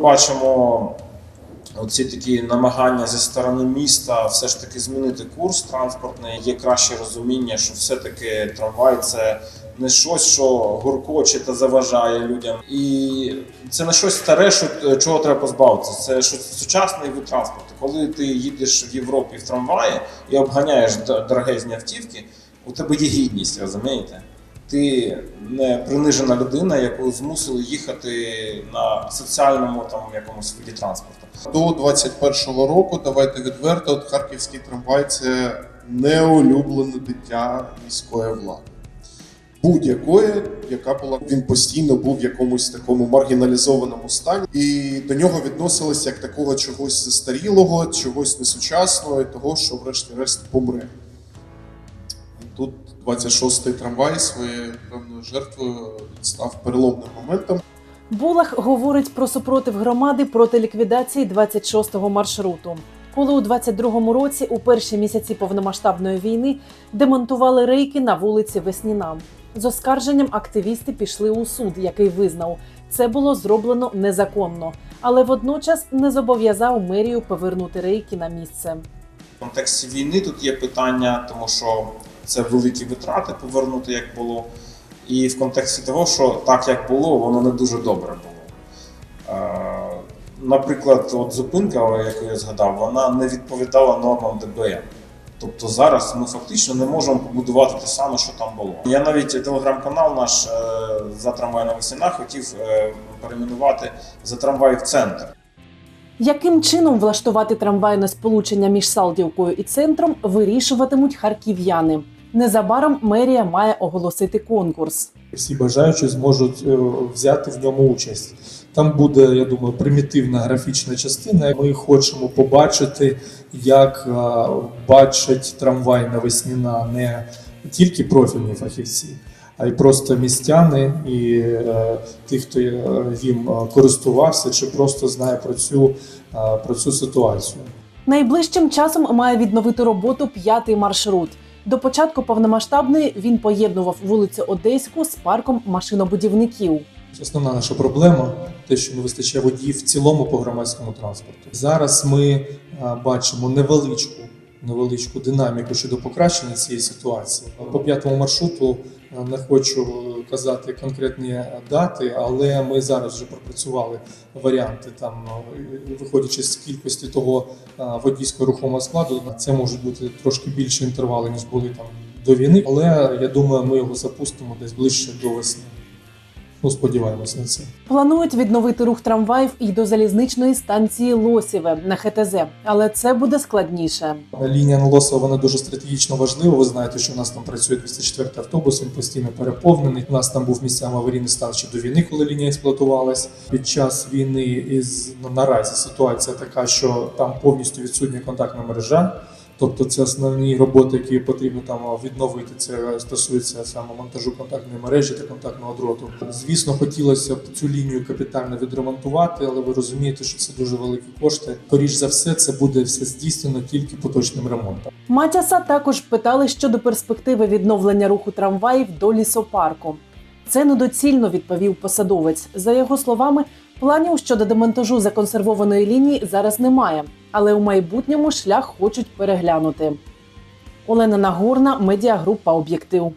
бачимо оці такі намагання зі сторони міста все ж таки змінити курс транспортний. Є краще розуміння, що все-таки трамвай це не щось, що гуркоче та заважає людям. І це не щось старе, що чого треба позбавитися. Це щось сучасний вид транспорту. Коли ти їдеш в Європі в трамваї і обганяєш дорогезні автівки, у тебе є гідність, розумієте? Ти не принижена людина, яку змусили їхати на соціальному там якомусь виді транспорту. До 21-го року, давайте відверто, от харківський трамвай це неулюблене дитя міської влади. Будь-якої, яка була, він постійно був в якомусь такому маргіналізованому стані, і до нього відносилися як такого чогось застарілого, чогось несучасного, і того, що врешті-решт помре. Тут 26-й трамвай своєю певною жертвою став переломним моментом. Булах говорить про супротив громади проти ліквідації 26-го маршруту. Коли у 22-му році, у перші місяці повномасштабної війни, демонтували рейки на вулиці Весніна. З оскарженням активісти пішли у суд, який визнав, це було зроблено незаконно, але водночас не зобов'язав мерію повернути рейки на місце. В контексті війни тут є питання, тому що це великі витрати повернути, як було. І в контексті того, що так як було, воно не дуже добре було. Е, Наприклад, от зупинка, яку я згадав, вона не відповідала нормам ДБН. Тобто зараз ми фактично не можемо побудувати те саме, що там було. Я навіть телеграм-канал наш е, за трамвай на весінах хотів е, перейменувати за трамвай в центр. Яким чином влаштувати трамвайне сполучення між Салдівкою і центром вирішуватимуть харків'яни. Незабаром мерія має оголосити конкурс. всі бажаючі зможуть е, взяти в ньому участь. Там буде, я думаю, примітивна графічна частина. Ми хочемо побачити, як е, бачать трамвай навесніна не тільки профільні фахівці, а й просто містяни і е, ті, хто їм користувався, чи просто знає про цю, про цю ситуацію. Найближчим часом має відновити роботу п'ятий маршрут. До початку повномасштабної він поєднував вулицю Одеську з парком машинобудівників. Основна наша проблема те, що не вистачає водіїв в цілому по громадському транспорту. Зараз ми бачимо невеличку, невеличку динаміку щодо покращення цієї ситуації. По п'ятому маршруту не хочу казати конкретні дати, але ми зараз вже пропрацювали варіанти. Там виходячи з кількості того а, водійського рухомого складу, це можуть бути трошки більші інтервали ніж були там до війни. Але я думаю, ми його запустимо десь ближче до весни. Ну, сподіваємось на це. Планують відновити рух трамваїв і до залізничної станції Лосіве на ХТЗ, але це буде складніше. Лінія Нолосова вона дуже стратегічно важлива. Ви знаєте, що у нас там працює 204 автобус, він постійно переповнений. У нас там був місцями аварійний стан ще до війни, коли лінія експлуатувалась. Під час війни із ну, наразі ситуація така, що там повністю відсутня контактна мережа. Тобто це основні роботи, які потрібно там відновити. Це стосується саме монтажу контактної мережі та контактного дроту. Звісно, хотілося б цю лінію капітально відремонтувати, але ви розумієте, що це дуже великі кошти. Скоріш за все, це буде все здійснено тільки поточним ремонтом. Матяса також питали щодо перспективи відновлення руху трамваїв до лісопарку. Це недоцільно відповів посадовець. За його словами, планів щодо демонтажу законсервованої лінії зараз немає, але у майбутньому шлях хочуть переглянути. Олена Нагорна, медіагрупа Об'єктив.